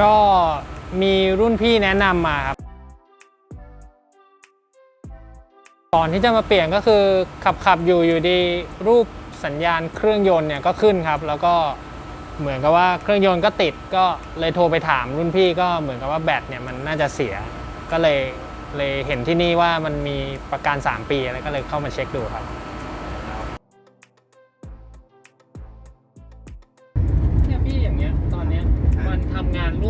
ก็มีรุ่นพี่แนะนำมาครับ ก่อนที่จะมาเปลี่ยนก็คือขับขับอยู่อยู่ดีรูปสัญญาณเครื่องยนต์เนี่ยก็ขึ้นครับ แล้วก็เหมือนกับว่าเครื่องยนต์ก็ติดก็เลยโทรไปถามรุ่นพี่ก็เหมือนกับว่าแบตเนี่ยมันน่าจะเสีย ก็เลยเลยเห็นที่นี่ว่ามันมีประกัน 3 ปีอะไรก็เลยเข้ามาเช็คดูครับ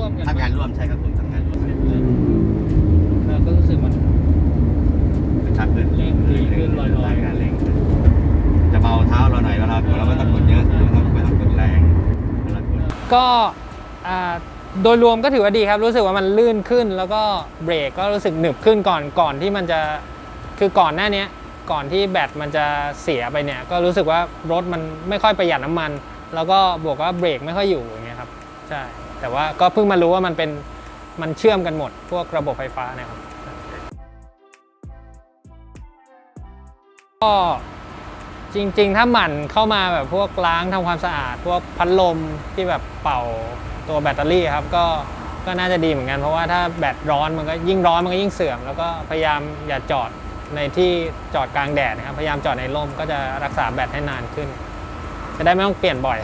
ร่วมกันทำงานร่วมใช่ครับผมทำงานร่วมเราก็รู้สึกมันกระชับขึ้นเร่งดีขึ้นลอยๆงานเร่งขึ้นจะเบาเท้าเราหน่อยเวลาปวดเราไม่ต้องกดเยอะเราไม่ต้องกดแรงเวลากดก็อ่าโดยรวมก็ถือว่าดีครับ รู้สึกว่ามันลื่นขึ้น แล้วก็เบรกก็รู้สึกหนึบขึ้นก่อนก่อนที่มันจะคือก่อนหน้าเนี้ยก่อนที่แบตมันจะเสียไปเนี่ย ก็รู้สึกว่ารถมันไม่ค่อยประหยัดน้ำมัน แล้วก็บวกว่าเบรกไม่ค่อยอยู่อย่างเงี้ยครับ ใช่ แต่ว่าก็เพิ่งมารู้ว่ามันเป็นมันเชื่อมกันหมด พวกระบบไฟฟ้านะครับก็จริงๆ ถ้าหมั่นเข้ามาแบบพวกล้างทำความสะอาด พวกพัดลมที่แบบเป่าตัวแบตเตอรี่ครับก็ก็น่าจะดีเหมือนกัน เพราะว่าถ้าแบตร้อนมันก็ยิ่งร้อนมันก็ยิ่งเสื่อม แล้วก็พยายามอย่าจอดในที่จอดกลางแดดนะครับ พยายามจอดในร่มก็จะรักษาแบตให้นานขึ้น จะได้ไม่ต้องเปลี่ยนบ่อย